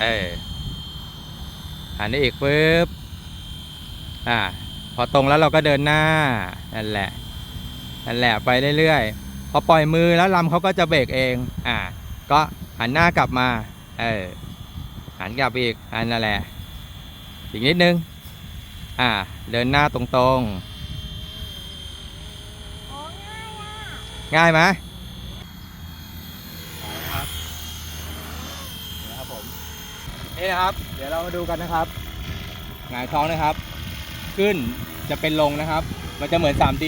เออหันได้อีกปุ๊บอ่าพอตรงแล้วเราก็เดินหน้านั่นแหละนั่นแหละไปเรื่อยๆพอปล่อยมือแล้วลำเขาก็จะเบรกเองอ่าก็หันหน้ากลับมาเออหันกลับอีกอันนั่นแหละอีกนิดนึงอ่าเดินหน้าตรงโอ้ง่ายอะๆง่ายไหมครับนะครับผม นี่นะครับ เดี๋ยวเรามาดูกันนะครับหงายท้องนะครับ ขึ้นจะเป็นลงนะครับ มันจะเหมือน 3D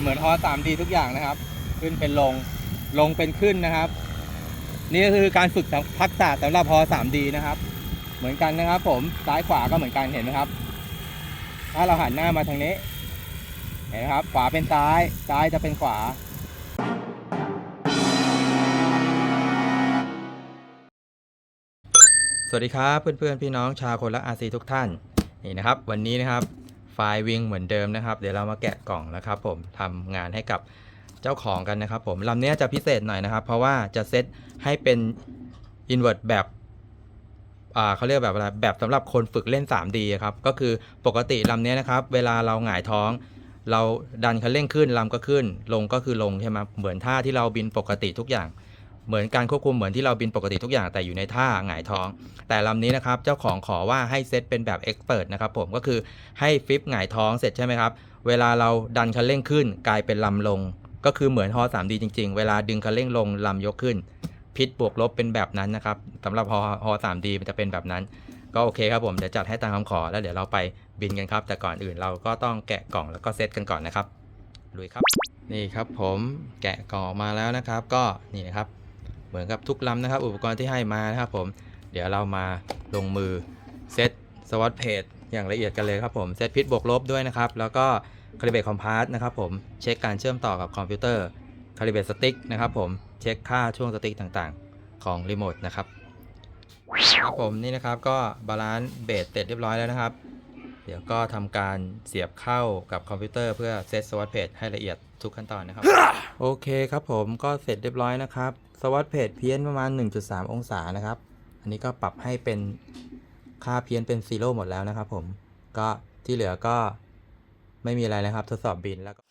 เหมือนฮอส 3D ทุกอย่างนะครับ ขึ้นเป็นลงลงเป็นขึ้นนะครับ นี่ก็คือการฝึกทักษะสำหรับฮอ 3D นะครับ เหมือนกันนะครับ ผมซ้ายขวาก็เหมือนกันเห็นไหมครับ ถ้าเราหันหน้ามาทางนี้ เห็นไหมครับ ขวาเป็นซ้ายซ้ายจะเป็นขวา วัสดีครับเพื่อนๆพี่น้องชาวคนละอาซีทุกท่านนี่นะครับ วันนี้นะครับไฟล์วิงเหมือนเดิมนะครับ เดี๋ยวเรามาแกะกล่องนะครับ ผมทำงานให้กับเจ้าของกันนะครับ ผมลำนี้จะพิเศษหน่อยนะครับ เพราะว่าจะเซตให้เป็นอินเวอร์ตแบบอ่าเขาเรียกแบบอะไรแบบสำหรับคนฝึกเล่น 3D ครับก็คือปกติลำนี้นะครับ เวลาเราหงายท้อง เราดันคันเร่งขึ้นลำก็ขึ้น ลงก็คือลงใช่ไหมเหมือนท่าที่เราบินปกติทุกอย่าง เหมือนการควบคุมเหมือนที่เราบินปกติทุกอย่างแต่อยู่ในท่าหงายท้อง แต่ลำนี้นะครับเจ้าของขอว่าให้เซตเป็นแบบเอ็กซ์เพรสนะครับผมก็คือให้ฟิปหงายท้องเสร็จใช่ไหมครับ เวลาเราดันคันเร่งขึ้นกลายเป็นลำลง ก็คือเหมือนฮอ 3D จริง ๆ เวลาดึงคันเร่งลงลำยกขึ้น พิษบวกลบเป็นแบบนั้นนะครับสำหรับฮอฮอ 3D มันจะเป็นแบบนั้น ก็โอเคครับผมเดี๋ยวจัดให้ตามคำขอแล้วเดี๋ยวเราไปบินกันครับ แต่ก่อนอื่นเราก็ต้องแกะกล่องแล้วก็เซตกันก่อนนะครับลุยครับ นี่ครับผมแกะกล่องออกมาแล้วนะครับ ก็นี่นะครับ เหมือนกับทุกลำนะครับ อุปกรณ์ที่ให้มานะครับผม เดี๋ยวเรามาลงมือเซตสวอตเพจอย่างละเอียดกันเลยครับผม เซตพิษบวกลบด้วยนะครับ แล้วก็คาลิเบตคอมพาสนะครับผม เช็คการเชื่อมต่อกับคอมพิวเตอร์คาลิเบตสติ๊กนะครับผม เช็คค่าช่วงสติ๊กต่างๆ ของรีโมทนะครับครับผมนี่นะครับก็บาลานซ์เบสเสร็จเรียบร้อยแล้วนะครับ เดี๋ยวก็ทำการเสียบเข้ากับคอมพิวเตอร์เพื่อเซตสวอตเพจให้ละเอียดทุกขั้นตอนนะครับ โอเคครับผมก็เสร็จเรียบร้อยนะครับสวอตเพจเพี้ยนประมาณ 1.3 องศานะครับ อันนี้ก็ปรับให้เป็นค่าเพี้ยนเป็นซีโร่หมดแล้วนะครับผมก็ที่เหลือก็ไม่มีอะไรนะครับทดสอบบินแล้วก็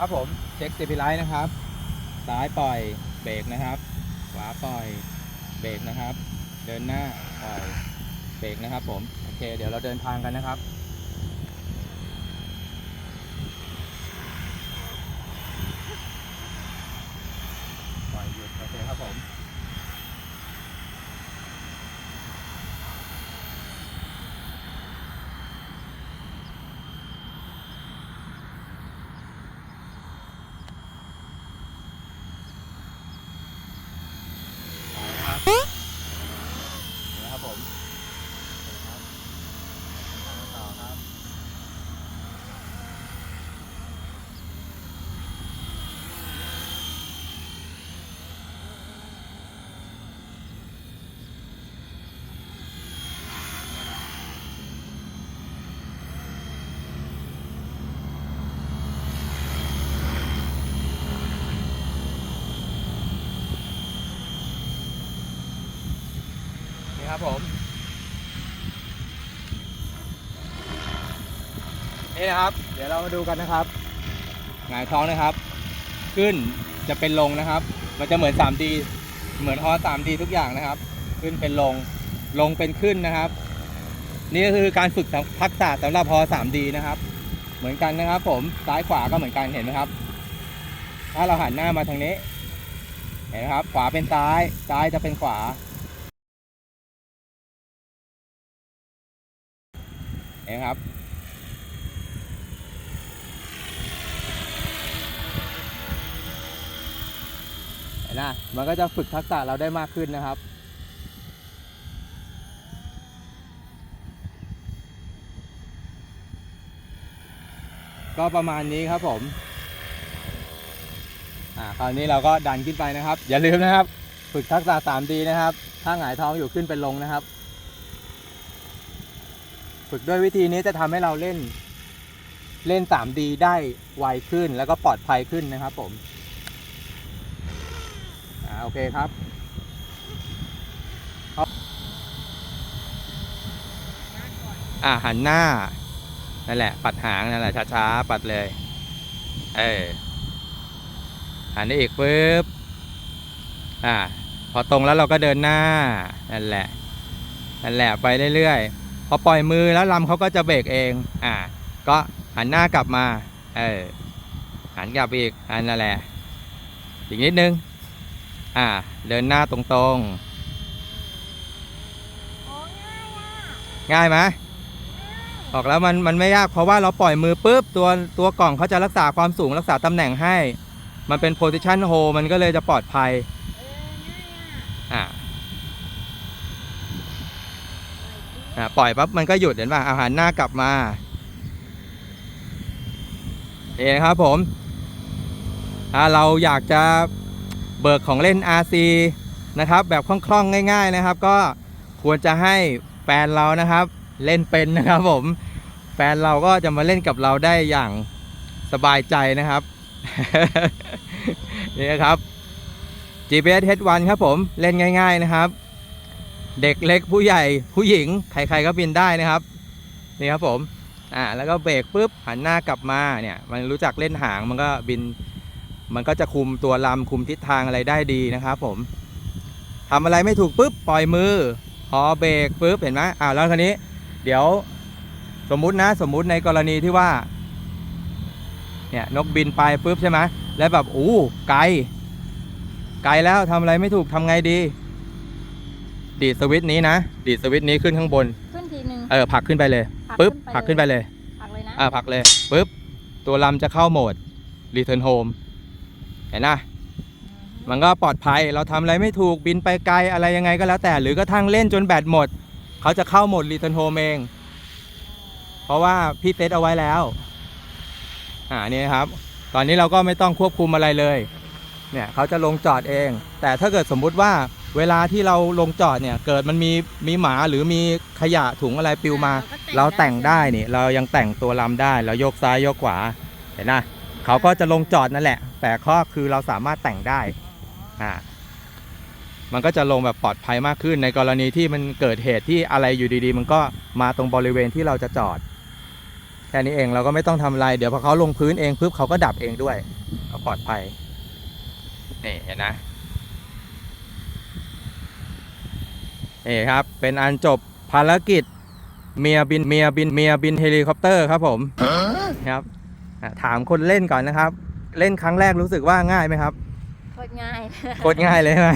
ครับผมเช็ค CP ไลท์นะครับซ้ายปล่อยเบรกนะครับขวาปล่อยเบรกนะครับ เดินหน้าปล่อยเบรกนะครับผมโอเค เดี๋ยวเราเดินทางกันนะครับ ปล่อยหยุดโอเคครับผม นะครับผมครับทางต่อครับ นี่ ครับผม นี่นะครับ เดี๋ยวเรามาดูกันนะครับหงายท้องนะครับ ขึ้นจะเป็นลงนะครับ มันจะเหมือน 3D เหมือนฮอส 3D ทุกอย่างนะครับ ขึ้นเป็นลง ลงเป็นขึ้นนะครับ นี่ก็คือการฝึกทักษะสำหรับฮอ 3D นะครับ เหมือนกันนะครับ ผม ซ้ายขวาก็เหมือนกันเห็นไหมครับ ถ้าเราหันหน้ามาทางนี้ เห็นไหมครับ ขวาเป็นซ้าย ซ้ายจะเป็นขวา เองครับนนะมันก็จะฝึกทักษะเราได้มากขึ้นนะครับ ก็ประมาณนี้ครับผม อ่า คราวนี้เราก็ดันขึ้นไปนะครับ อย่าลืมนะครับ ฝึกทักษะ 3D นะครับ ถ้าหงายท้องอยู่ขึ้นเป็นลงนะครับ ฝึกด้วยวิธีนี้จะทำให้เราเล่น เล่น 3D ได้ไวขึ้นแล้วก็ปลอดภัยขึ้นนะครับผมอ่าโอเคครับอ่าหันหน้า นั่นแหละ ปัดหางนั่นแหละช้าๆ ปัดเลย เออหันได้อีกปุ๊บอ่า พอตรงแล้วเราก็เดินหน้า นั่นแหละ นั่นแหละไปเรื่อยๆ พอปล่อยมือแล้วลำเขาก็จะเบรกเอง อ่า ก็หันหน้ากลับมา เออ หันกลับอีก อันนั่นแหละ อีกนิดนึง อ่า เดินหน้าตรงโอ้ง่ายอะๆง่ายไหมบอกแล้วมันมันไม่ยากเพราะว่าเราปล่อยมือปุ๊บตัวตัวกล่องเขาจะรักษาความสูงรักษาตำแหน่งให้ มันเป็น position hold มันก็เลยจะปลอดภัย เออง่ายอะ อ่า อ่า ปล่อยปั๊บมันก็หยุดเห็นป่ะอาหันหน้ากลับมานี่นะครับผมถ้าเราอยากจะเบิกของเล่น RC นะครับ แบบคล่องๆง่าย ๆนะครับ ก็ควรจะให้แฟนเรานะครับ เล่นเป็นนะครับผม แฟนเราก็จะมาเล่นกับเราได้อย่างสบายใจนะครับนี่ครับ GPS H1 ครับผมเล่นง่าย ๆนะครับ เด็กเล็กผู้ใหญ่ผู้หญิง ใครๆก็บินได้นะครับ นี่ครับผมอ่าแล้วก็เบรกปุ๊บหันหน้ากลับมาเนี่ยมันรู้จักเล่นหางมันก็บิน มันก็จะคุมตัวลำคุมทิศทางอะไรได้ดีนะครับผมทำอะไรไม่ถูกปุ๊บปล่อยมือพอเบรกปุ๊บเห็นไหมอ่าแล้วคราวนี้ เดี๋ยวสมมุตินะสมมุติในกรณีที่ว่าเนี่ยนกบินไปปุ๊บใช่ไหมแล้วแบบอู้ไกล ไกลแล้วทำอะไรไม่ถูกทำไงดี ดีดสวิตช์นี้นะ ดีดสวิตช์นี้ขึ้นข้างบน ขึ้นทีหนึ่งเออผลักขึ้นไปเลยผลักปุ๊บขึ้นไปผลักขึ้นไปเลยผักเลยนะอ่าผลักเลยปุ๊บตัวลำจะเข้าโหมด Return Home เห็นนะมันก็ปลอดภัยเราทำอะไรไม่ถูกบินไปไกลอะไรยังไงก็แล้วแต่ หรือกระทั่งเล่นจนแบตหมด เขาจะเข้าโหมด Return Home เอง เพราะว่าพี่เซตเอาไว้แล้วอ่านี่นะครับ ตอนนี้เราก็ไม่ต้องควบคุมอะไรเลย เนี่ยเขาจะลงจอดเอง แต่ถ้าเกิดสมมุติว่า เวลาที่เราลงจอดเนี่ย เกิดมันมีมีหมาหรือมีขยะถุงอะไรปลิวมา เราแต่งได้นี่เรายังแต่งตัวลำได้เราโยกซ้ายโยกขวาเห็นนะเขาก็จะลงจอดนั่นแหละ แต่ข้อคือเราสามารถแต่งได้อ่ามันก็จะลงแบบปลอดภัยมากขึ้นในกรณีที่มันเกิดเหตุที่อะไรอยู่ดีๆ มันก็มาตรงบริเวณที่เราจะจอดแค่นี้เองเราก็ไม่ต้องทำอะไรเดี๋ยวพอเขาลงพื้นเองปุ๊บเขาก็ดับเองด้วยก็ปลอดภัยนี่เห็นนะ นี่ครับ เป็นอันจบภารกิจเมียบินเมียบินเมียบินเฮลิคอปเตอร์ครับผมครับอะถามคนเล่นก่อนนะครับ เล่นครั้งแรกรู้สึกว่าง่ายไหมครับโคตรง่ายโคตรง่ายเลยใช่ไหม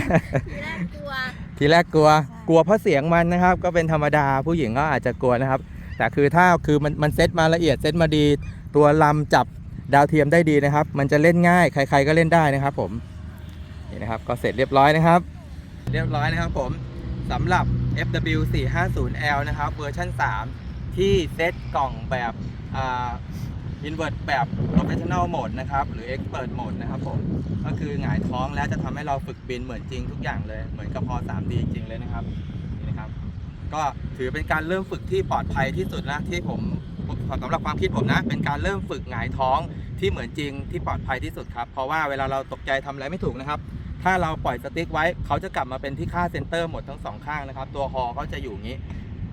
ทีแรกกลัวทีแรกกลัวใช่กลัวเพราะเสียงมันนะครับ ก็เป็นธรรมดาผู้หญิงก็อาจจะกลัวนะครับ แต่คือถ้าคือมันมันเซ็ตมาละเอียดเซ็ตมาดีตัวลำจับดาวเทียมได้ดีนะครับ มันจะเล่นง่าย ใคร ๆ ก็เล่นได้นะครับ ผมนี่นะครับ ก็เสร็จเรียบร้อยนะครับ เรียบร้อยนะครับผม สำหรับ FW 450L นะครับเวอร์ชัน3 ที่เซตกล่องแบบอ่า invert แบบ professional mode นะครับ หรือ expert mode นะครับผม ก็คือหงายท้องแล้วจะทำให้เราฝึกบินเหมือนจริงทุกอย่างเลย เหมือนกับพอ 3D จริงๆเลยนะครับ นี่นะครับ ก็ถือเป็นการเริ่มฝึกที่ปลอดภัยที่สุดนะที่ผมสำหรับความคิดผมนะ เป็นการเริ่มฝึกหงายท้องที่เหมือนจริงที่ปลอดภัยที่สุดครับ เพราะว่าเวลาเราตกใจทำอะไรไม่ถูกนะครับ ถ้าเราปล่อยสติ๊กไว้เขาจะกลับมาเป็นที่ค่าเซนเตอร์หมดทั้งสองข้างนะครับ ตัวฮอเขาจะอยู่งนี้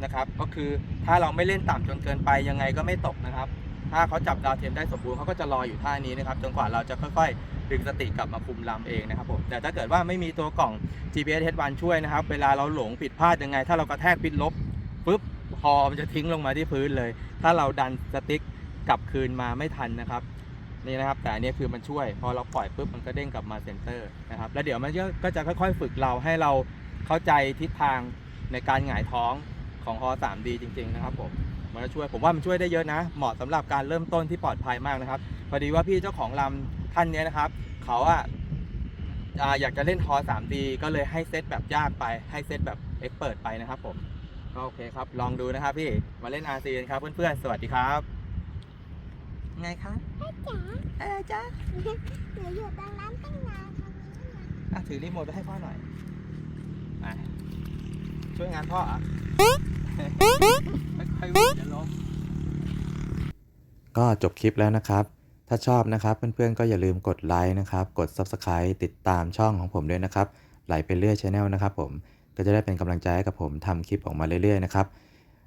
นะครับ ก็คือถ้าเราไม่เล่นต่ำจนเกินไปยังไงก็ไม่ตกนะครับ ถ้าเขาจับดาวเทียมได้สมบูรณ์เขาก็จะรออยู่ท่านี้นะครับจนกว่าเราจะค่อยๆ ดึงสติกลับมาคุมลำเองนะครับผมแต่ถ้าเกิดว่าไม่มีตัวกล่อง GPS H1 ช่วยนะครับ เวลาเราหลงผิดพลาดยังไง ถ้าเรากระแทกปิดลบปุ๊บฮอมันจะทิ้งลงมาที่พื้นเลย ถ้าเราดันสติ๊กกลับคืนมาไม่ทันนะครับ นี่นะครับ แต่อันนี้คือมันช่วย พอเราปล่อยปุ๊บมันก็เด้งกลับมาเซนเตอร์นะครับ แล้วเดี๋ยวมันก็จะค่อยๆ ฝึกเราให้เราเข้าใจทิศทางในการหงายท้องของฮอ 3D จริง ๆ นะครับผมมันก็ช่วยผมว่ามันช่วยได้เยอะนะ เหมาะสำหรับการเริ่มต้นที่ปลอดภัยมากนะครับพอดีว่าพี่เจ้าของลำท่านเนี้ยนะครับ เขาอะอ่าอยากจะเล่นฮอ 3D ก็เลยให้เซตแบบยากไปให้เซตแบบเอ็กเปิดไปนะครับผมก็โอเคครับ ลองดูนะครับพี่มาเล่น RC กันครับเพื่อนๆ สวัสดีครับ ไงคะจ๋าเอ้ยจ้าหนูอยู่ตรงนั้นตั้งนานทำไมไม่มาอะถือรีโมทไปให้พ่อหน่อยไปช่วยงานพ่ออะค่อยๆวิ่งเดี๋ยวล้มก็จบคลิปแล้วนะครับ ถ้าชอบนะครับเพื่อนๆก็อย่าลืมกดไลค์นะครับ กด Subscribe ติดตามช่องของผมด้วยนะครับ ไหลไปเรื่อยช anel นะครับผม ก็จะได้เป็นกำลังใจให้กับผมทำคลิปออกมาเรื่อยๆนะครับ